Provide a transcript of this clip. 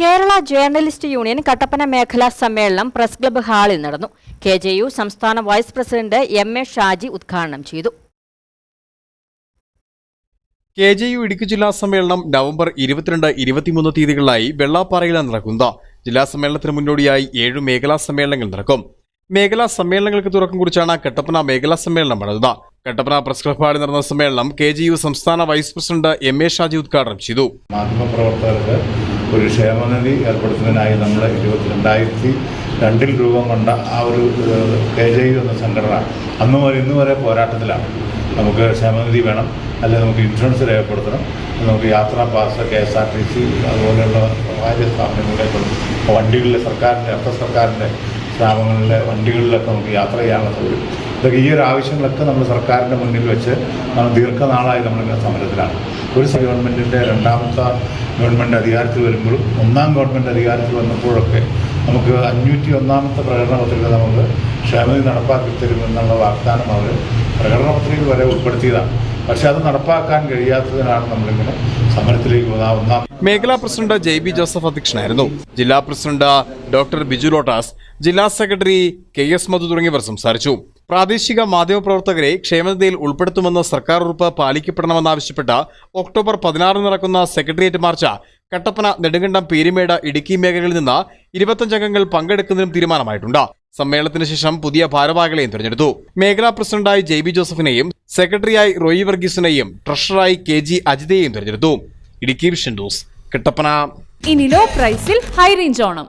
Kerala journalist union Kattappana മേഖലാ സമ്മേളനം press club ഹാളിൽ നടന്നു. കെ ജെ യു സംസ്ഥാന vice president M A Shaji ഉദ്ഘാടനം ചെയ്തു. കെ ജെ യു ഇടുക്കി ജില്ലാ സമ്മേളനം നവംബർ ഇരുപത്തിരണ്ട് ഇരുപത്തിമൂന്ന് തീയതികളിലായി വെള്ളാപ്പാറയിലാണ് നടക്കുന്നത് ജില്ലാ സമ്മേളനത്തിന് മുന്നോടിയായി ഏഴു മേഖലാ സമ്മേളനങ്ങൾ നടക്കും. മേഖലാ സമ്മേളനങ്ങൾക്ക് തുടക്കം കുറിച്ചാണ് കട്ടപ്പന മേഖലാ സമ്മേളനം നടന്നത്. കട്ടപ്പന പ്രസ് ക്ലബ് ഹാളിൽ നടന്ന സമ്മേളനം കെ ജെ യു സംസ്ഥാന vice president M A Shaji ഉദ്ഘാടനം ചെയ്തു. മാധ്യമപ്രവർത്തകർക്ക് ഒരു ക്ഷേമനിധി ഏർപ്പെടുത്തുന്നതിനായി നമ്മൾ ഇരുപത്തി രണ്ടായിരത്തി രണ്ടിൽ രൂപം കൊണ്ട ആ ഒരു കെ ജെ യു എന്ന സംഘടന അന്ന് വരെ ഇന്ന് വരെ പോരാട്ടത്തിലാണ്. നമുക്ക് ക്ഷേമനിധി വേണം അല്ലെങ്കിൽ നമുക്ക് ഇൻഷുറൻസ് രേഖപ്പെടുത്തണം നമുക്ക് യാത്രാ pass K S R T C അതുപോലെയുള്ള സ്വകാര്യ സ്ഥാപനങ്ങളിലേക്ക് വണ്ടികളിലെ സർക്കാരിന്റെ അർദ്ധ സർക്കാരിന്റെ സ്ഥാപനങ്ങളിലെ വണ്ടികളിലൊക്കെ നമുക്ക് യാത്ര ചെയ്യാനുള്ള സൗകര്യം. ഇതൊക്കെ ഈ ഒരു ആവശ്യങ്ങളൊക്കെ നമ്മൾ സർക്കാരിന്റെ മുന്നിൽ വെച്ച് നമ്മൾ ദീർഘനാളായി നമ്മളിങ്ങനെ സമരത്തിലാണ്. ഒരു ഗവൺമെന്റിന്റെ രണ്ടാമത്തെ ഗവൺമെന്റ് അധികാരത്തിൽ വരുമ്പോഴും ഒന്നാം ഗവൺമെന്റ് അധികാരത്തിൽ വന്നപ്പോഴൊക്കെ നമുക്ക് അഞ്ഞൂറ്റി ഒന്നാമത്തെ പ്രകടന പത്രിക നമുക്ക് ക്ഷേമനിധി നടപ്പാക്കി തരുമെന്നുള്ള വാഗ്ദാനം അവർ പ്രകടന പത്രികയിൽ വരെ ഉൾപ്പെടുത്തിയതാണ്. പക്ഷെ അത് നടപ്പാക്കാൻ കഴിയാത്തതിനാണ് നമ്മളിങ്ങനെ സമരത്തിലേക്ക് പോകുന്നത്. ഒന്നാം മേഖലാ പ്രസിഡന്റ് ജെ ബി ജോസഫ് അധ്യക്ഷനായിരുന്നു. ജില്ലാ പ്രസിഡന്റ് ഡോക്ടർ ബിജു ലോട്ടാസ് ജില്ലാ സെക്രട്ടറി കെ എസ് മധു തുടങ്ങിയവർ സംസാരിച്ചു. പ്രാദേശിക മാധ്യമപ്രവർത്തകരെ ക്ഷേമനിധിയിൽ ഉൾപ്പെടുത്തുമെന്ന സർക്കാർ ഉറപ്പ് പാലിക്കപ്പെടണമെന്നാവശ്യപ്പെട്ട് ഒക്ടോബർ പതിനാറിന് നടക്കുന്ന സെക്രട്ടേറിയറ്റ് മാർച്ച് കട്ടപ്പന നെടുങ്കണ്ടം പീരിമേട് ഇടുക്കി മേഖലകളിൽ നിന്ന് ഇരുപത്തഞ്ചംഗങ്ങൾ പങ്കെടുക്കുന്നതിനും തീരുമാനമായിട്ടുണ്ട്. സമ്മേളനത്തിന് ശേഷം പുതിയ ഭാരവാഹികളെയും തിരഞ്ഞെടുത്തു. മേഖലാ പ്രസിഡന്റായി ജെ ബി ജോസഫിനെയും സെക്രട്ടറിയായി റോയി വർഗീസിനെയും ട്രഷററായി കെ ജി അജിതയെയും തിരഞ്ഞെടുത്തു. Idukki vision news Kattappana. ഇനി ലോ പ്രൈസിൽ ഹൈ റേഞ്ച് ഓണം.